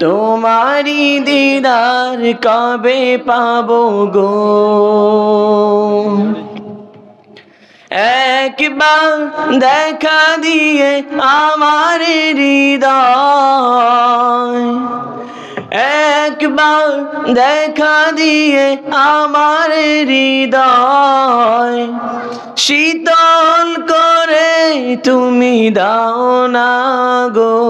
তোমারি দিদার কবে পাবো গো? একবার দেখা দিয়ে আমার হৃদয়। একবার দেখা দিয়ে আমার হৃদয়। শীতল করে তুমি দাও না গো।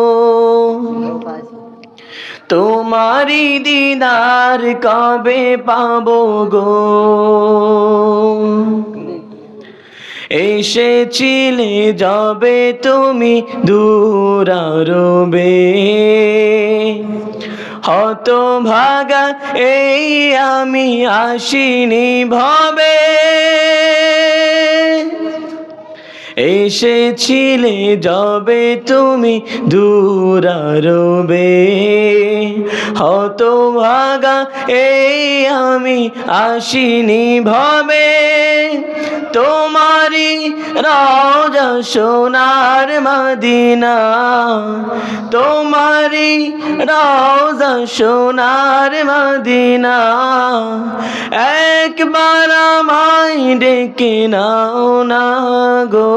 তোমারি দিদার কবে পাবো গো? এসেছিলে যাবে তুমি দূরারবে হত ভাগা এই আমি আসিনি ভবে। এসেছিলে যাবে তুমি দূরারবে হত ভাগা এই আমি আসিনি ভবে। তোমারি রাজা সোনার মদিনা। তোমারি রাজা সোনার মদিনা। একবার আমায় ডেকে নাও না গো।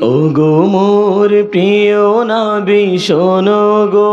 ও গো মোর প্রিয় না শোনো গো।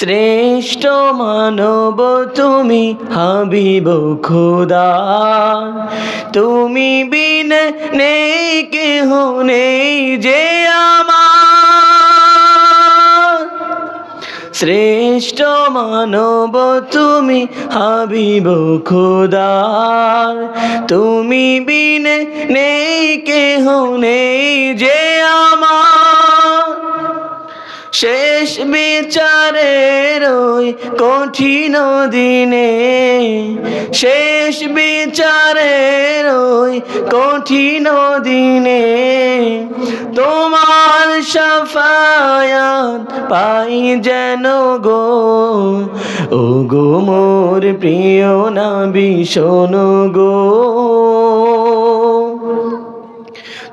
শ্রেষ্ঠ মানব তুমি হাবিব খোদা। তুমি বিন নেই, কেহ নেই যে শ্রেষ্ঠ মানব তুমি হাবিব খোদার তুমি বিন নেই, কেহ নেই যে আমার শেষ বিচারের ওই কঠিন দিনে, শেষ বিচারের ওই কঠিন দিনে তোমার সাফায়াত পাই যেন গো। ও গো মোর প্রিয় না শোনো গো।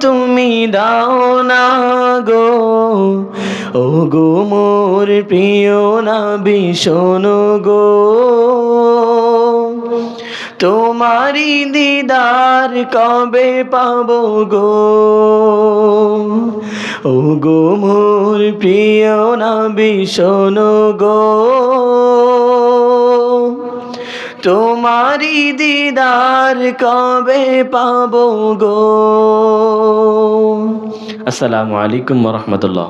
তুমি দাও না গো। ও গো মোর প্রিয় না শোনো গো। তোমারি দিদার কবে পাব গো? ও গো মোর প্রিয় না শোনো গো। তোমারি দিদার কবে পাবো গো? আসসালামু আলাইকুম রহমতুল্লাহ।